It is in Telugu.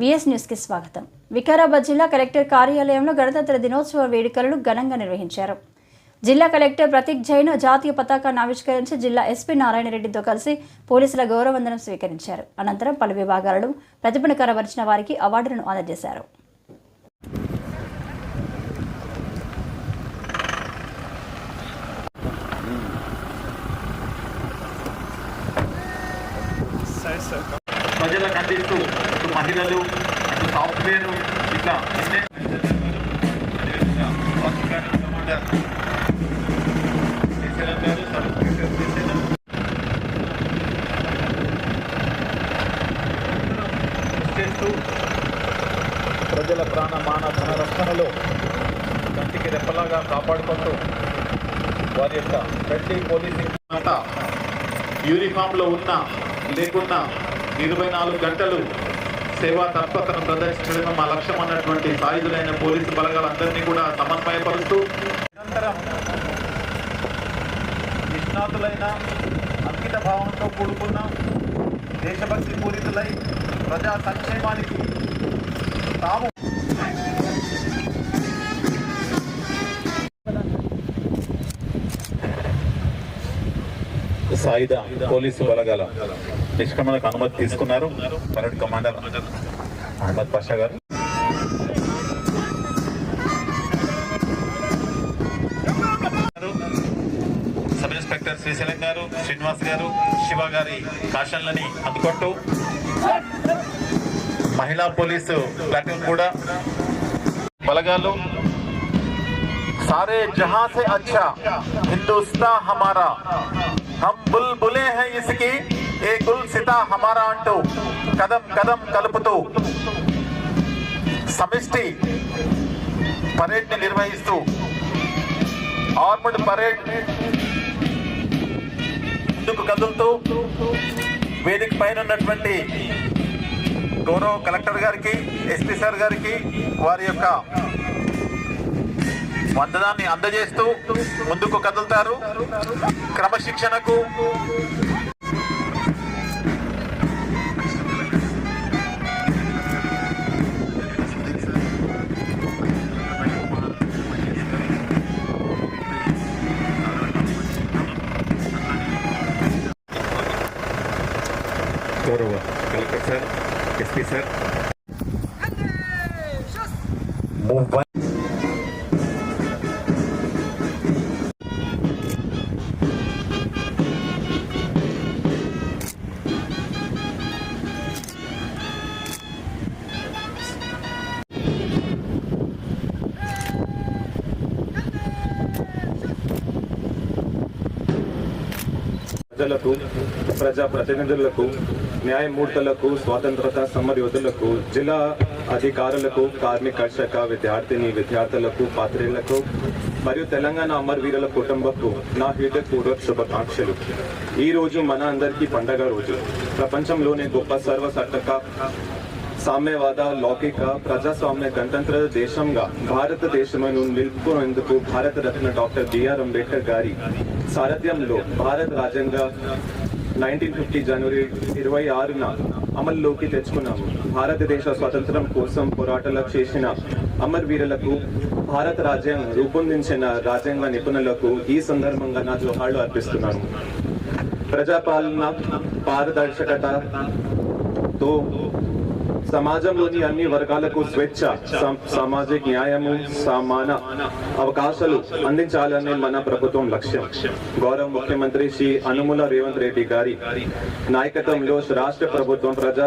విఎస్ న్యూస్కి స్వాగతం. వికారాబాద్ జిల్లా కలెక్టర్ కార్యాలయంలో గణతంత్ర దినోత్సవ వేడుకలను ఘనంగా నిర్వహించారు. జిల్లా కలెక్టర్ ప్రతీక్ జైన్ జాతీయ పతాకాన్ని ఆవిష్కరించి జిల్లా ఎస్పీ నారాయణ రెడ్డితో కలిసి పోలీసుల గౌరవవందనం స్వీకరించారు. అనంతరం పలు విభాగాలను ప్రతిభను కనబరిచిన వారికి అవార్డులను అందజేశారు. ప్రజలకు అందిస్తూ మహిళలు అటు సాఫ్ట్వేర్ ఇట్లా చేస్తూ ప్రజల ప్రాణ మాన ధన రక్షణలో కంటికి రెప్పలాగా కాపాడుకుంటూ వారి యొక్క ఫ్రెండ్లీ పోలీసింగ్ యూనిఫామ్లో యూనిఫామ్లో ఉన్న లేకున్నా ఇరవై నాలుగు గంటలు సేవా తత్పరతను ప్రదర్శించడం మా లక్ష్యం అన్నటువంటి సాయుధులైన పోలీసు బలగాలందరినీ కూడా సమన్వయపరుస్తూ నిరంతరం నిష్ణాతులైన అంకిత భావంతో కూడుకున్న దేశభక్తి పూరితులై ప్రజా సంక్షేమానికి తాము సాయుధ పోలీసు బలగాల. నిష్క్రమణకు అనుమతి తీసుకున్నారు పరేడ్ కమాండర్ అహ్మద్ పాషా గారు సబ్ ఇన్స్పెక్టర్ శ్రీశైలం గారు శ్రీనివాస్ గారు శివ గారి కాషన్లని అందుకుంటూ మహిళా పోలీసు ప్లాటూన్ కూడా బలగాలు सारे जहां से अच्छा हिंदुस्तान हमारा हम बुलबुले हैं इसकी ఏ గుల్ సితా హమారా అంటూ కదం కదం కలుపుతూ సమిష్టి పరేడ్ని నిర్వహిస్తూ ఆర్మడ్ పరేడ్ ముందుకు కదులుతూ వేదిక పైన ఉన్నటువంటి గౌరవ కలెక్టర్ గారికి ఎస్పీ సార్ గారికి వారి యొక్క వందనాన్ని అందజేస్తూ ముందుకు కదులుతారు. క్రమశిక్షణకు గౌరవ కలెక్టర్ సార్ ఎస్పీ సార్ ప్రజలకు ప్రజా ప్రతినిధులకు న్యాయమూర్తులకు స్వాతంత్రత సమరయోధులకు జిల్లా అధికారులకు కార్మిక శాఖ విద్యార్థిని విద్యార్థులకు పాత్రిలకు మరియు తెలంగాణ అమరవీరుల కుటుంబకు నా హృదయపూర్వక శుభాకాంక్షలు. ఈ రోజు మన అందరికీ పండగ రోజు. ప్రపంచంలోనే గొప్ప సర్వసట్టక సామ్యవాద లౌకిక ప్రజాస్వామ్య గణతంత్ర దేశంగా భారతదేశమును నిలుపుకునేందుకు భారతరత్న డాక్టర్ బిఆర్ అంబేద్కర్ గారి సారథ్యంలో భారత రాజ్యాంగ నైన్టీన్ ఫిఫ్టీ జనవరి ఇరవై ఆరున అమల్లోకి తెచ్చుకున్నాము. భారతదేశ స్వాతంత్రం కోసం పోరాటాలు చేసిన అమరవీరులకు భారత రాజ్యాంగం రూపొందించిన రాజ్యాంగ నిపుణులకు ఈ సందర్భంగా నా జోహాలు అర్పిస్తున్నాను. ప్రజాపాలన పారదర్శకతతో సమాజంలోని అన్ని వర్గాలకు స్వేచ్ఛ సామాజిక న్యాయము సమాన అవకాశాలు అందించాలనే మన ప్రభుత్వం లక్ష్యం. గౌరవ ముఖ్యమంత్రి శ్రీ అనుముల రేవంత్ రెడ్డి గారి నాయకత్వంలో రాష్ట్ర ప్రభుత్వం ప్రజా